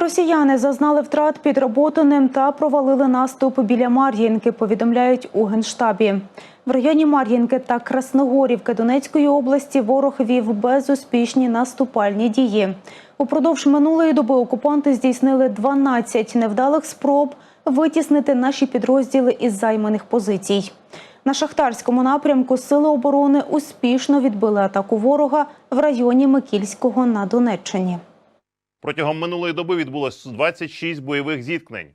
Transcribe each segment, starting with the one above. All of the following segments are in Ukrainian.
Росіяни зазнали втрат під Роботиним та провалили наступ біля Мар'їнки, повідомляють у Генштабі. В районі Мар'їнки та Красногорівки Донецької області ворог вів безуспішні наступальні дії. Упродовж минулої доби окупанти здійснили 12 невдалих спроб витіснити наші підрозділи із займаних позицій. На шахтарському напрямку сили оборони успішно відбили атаку ворога в районі Микільського на Донеччині. Протягом минулої доби відбулось 26 бойових зіткнень.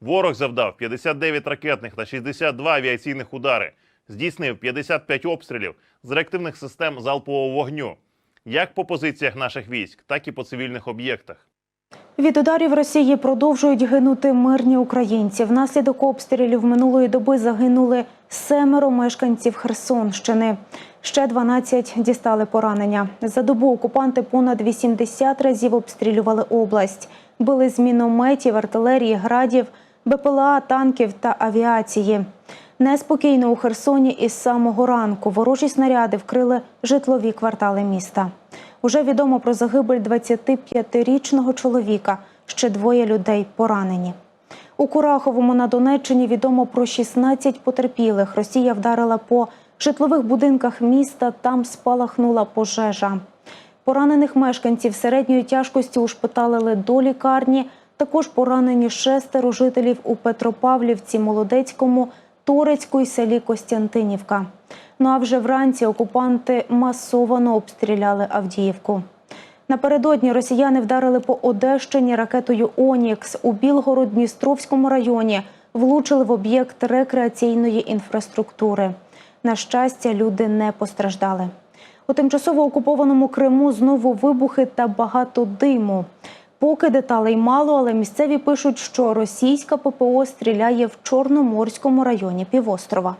Ворог завдав 59 ракетних та 62 авіаційних удари, здійснив 55 обстрілів з реактивних систем залпового вогню, як по позиціях наших військ, так і по цивільних об'єктах. Від ударів Росії продовжують гинути мирні українці. Внаслідок обстрілів минулої доби загинули семеро мешканців Херсонщини. Ще 12 дістали поранення. За добу окупанти понад 80 разів обстрілювали область. Били з мінометів, артилерії, градів, БПЛА, танків та авіації. Неспокійно у Херсоні із самого ранку. Ворожі снаряди вкрили житлові квартали міста. Уже відомо про загибель 25-річного чоловіка. Ще двоє людей поранені. У Кураховому на Донеччині відомо про 16 потерпілих. Росія вдарила по житлових будинках міста. Там спалахнула пожежа. Поранених мешканців середньої тяжкості ушпиталили до лікарні. Також поранені шестеро жителів у Петропавлівці, Молодецькому, Торецьку і селі Костянтинівка. Ну а вже вранці окупанти масово обстріляли Авдіївку. Напередодні росіяни вдарили по Одещині ракетою Онікс у Білгород-Дністровському районі. Влучили в об'єкт рекреаційної інфраструктури. На щастя, люди не постраждали. У тимчасово окупованому Криму знову вибухи та багато диму. Поки деталей мало, але місцеві пишуть, що російська ППО стріляє в Чорноморському районі півострова.